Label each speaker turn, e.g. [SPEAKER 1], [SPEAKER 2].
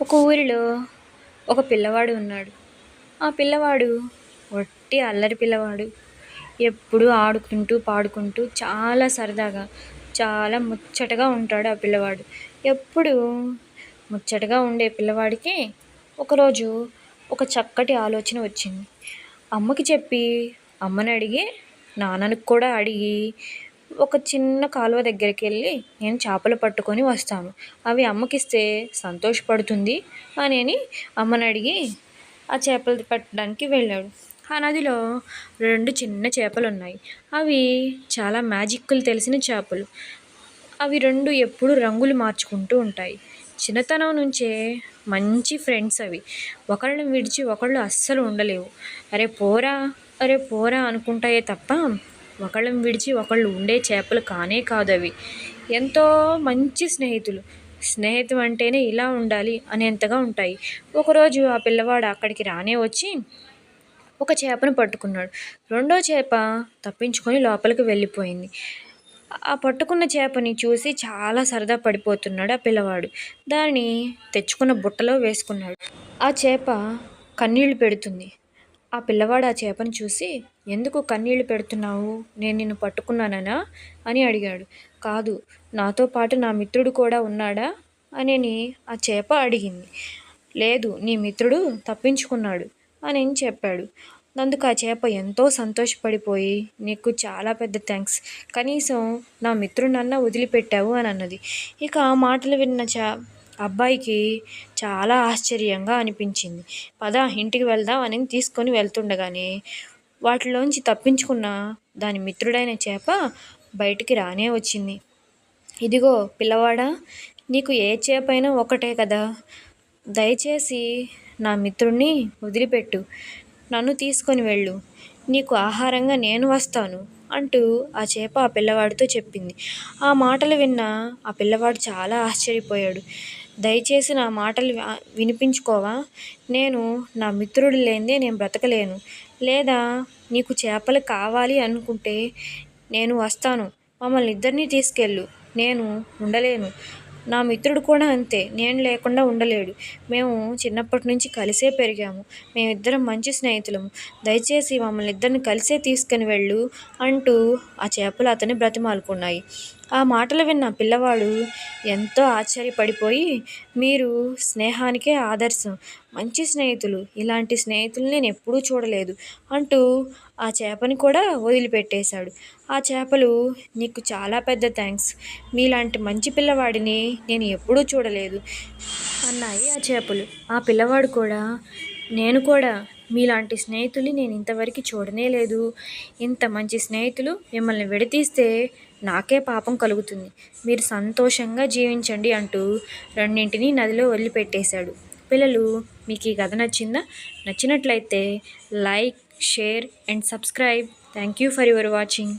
[SPEAKER 1] ఒక ఊరిలో ఒక పిల్లవాడు ఉన్నాడు. ఆ పిల్లవాడు ఒట్టి అల్లరి పిల్లవాడు. ఎప్పుడూ ఆడుకుంటూ పాడుకుంటూ చాలా సరదాగా చాలా ముచ్చటగా ఉంటాడు ఆ పిల్లవాడు. ఎప్పుడు ముచ్చటగా ఉండే పిల్లవాడికి ఒకరోజు ఒక చక్కటి ఆలోచన వచ్చింది. అమ్మకి చెప్పి అమ్మని అడిగి నాన్నని కూడా అడిగి ఒక చిన్న కాలువ దగ్గరికి వెళ్ళి నేను చేపలు పట్టుకొని వస్తాను. అవి అమ్మకిస్తే సంతోషపడుతుంది అని అమ్మని అడిగి ఆ చేపలు పట్టడానికి వెళ్ళాడు. ఆ నదిలో రెండు చిన్న చేపలు ఉన్నాయి అవి చాలా మ్యాజిక్లు తెలిసిన చేపలు. అవి రెండు ఎప్పుడు రంగులు మార్చుకుంటూ ఉంటాయి. చిన్నతనం నుంచే మంచి ఫ్రెండ్స్ అవి. ఒకళ్ళని విడిచి ఒకళ్ళు అస్సలు ఉండలేవు. అరే పోరా అరే పోరా అనుకుంటాయే తప్ప ఒకళ్ళని విడిచి ఒకళ్ళు ఉండే చేపలు కానే కాదు అవి. ఎంతో మంచి స్నేహితులు. స్నేహితం అంటేనే ఇలా ఉండాలి అనేంతగా ఉంటాయి. ఒకరోజు ఆ పిల్లవాడు అక్కడికి రానే వచ్చి ఒక చేపను పట్టుకున్నాడు. రెండో చేప తప్పించుకొని లోపలికి వెళ్ళిపోయింది. ఆ పట్టుకున్న చేపని చూసి చాలా సరదా పడిపోతున్నాడు ఆ పిల్లవాడు. దాన్ని తెచ్చుకున్న బుట్టలో వేసుకున్నాడు. ఆ చేప కన్నీళ్ళు పెడుతుంది. ఆ పిల్లవాడు ఆ చేపను చూసి ఎందుకు కన్నీళ్ళు పెడుతున్నావు? నేను నిన్ను పట్టుకున్నానా అని అడిగాడు. కాదు నాతో పాటు నా మిత్రుడు కూడా ఉన్నాడా? అని ఆ చేప అడిగింది. లేదు నీ మిత్రుడు తప్పించుకున్నాడు అని చెప్పాడు. అందుకు ఆ చేప ఎంతో సంతోషపడిపోయి నీకు చాలా పెద్ద థ్యాంక్స్ కనీసం నా మిత్రుడు నన్న వదిలిపెట్టావు అని అన్నది. ఇక ఆ మాటలు విన్న చా అబ్బాయికి చాలా ఆశ్చర్యంగా అనిపించింది. పద ఇంటికి వెళ్దాం అని తీసుకొని వెళ్తుండగానే వాటిలోంచి తప్పించుకున్న దాని మిత్రుడైన చేప బయటికి రానే వచ్చింది. ఇదిగో పిల్లవాడా నీకు ఏ చేపైనా ఒకటే కదా. దయచేసి నా మిత్రుణ్ణి వదిలిపెట్టు. నన్ను తీసుకొని వెళ్ళు. నీకు ఆహారంగా నేను వస్తాను అంటూ ఆ చేప ఆ పిల్లవాడితో చెప్పింది. ఆ మాటలు విన్న ఆ పిల్లవాడు చాలా ఆశ్చర్యపోయాడు. దయచేసి నా మాటలు వినిపించుకోవా? నేను నా మిత్రుడు లేనిదే నేను బ్రతకలేను. లేదా నీకు చేపలు కావాలి అనుకుంటే నేను వస్తాను. మమ్మల్ని ఇద్దరినీ తీసుకెళ్ళు. నేను ఉండలేను. నా మిత్రుడు కూడా అంతే. నేను లేకుండా ఉండలేడు. మేము చిన్నప్పటి నుంచి కలిసే పెరిగాము. మేమిద్దరం మంచి స్నేహితులము దయచేసి మమ్మల్ని ఇద్దరిని కలిసే తీసుకుని వెళ్ళు అంటూ ఆ చేపలు అతని బ్రతిమాలుకున్నాయి. ఆ మాటలు విన్న పిల్లవాడు ఎంతో ఆశ్చర్యపడిపోయి మీరు స్నేహానికే ఆదర్శం. మంచి స్నేహితులు. ఇలాంటి స్నేహితులు నేను ఎప్పుడూ చూడలేదు అంటూ ఆ చేపని కూడా వదిలిపెట్టేశాడు. ఆ చేపలు నీకు చాలా పెద్ద థ్యాంక్స్ మీలాంటి మంచి పిల్లవాడిని నేను ఎప్పుడూ చూడలేదు అన్నాయి ఆ చేపలు. ఆ పిల్లవాడు కూడా నేను కూడా మీలాంటి స్నేహితుల్ని నేను ఇంతవరకు చూడనే లేదు. ఇంత మంచి స్నేహితులు మిమ్మల్ని విడతీస్తే నాకే పాపం కలుగుతుంది. మీరు సంతోషంగా జీవించండి అంటూ రెండింటిని నదిలో వదిలిపెట్టేశాడు. పిల్లలు మీకు ఈ కథ నచ్చిందా? నచ్చినట్లయితే like share and subscribe. Thank you for your watching.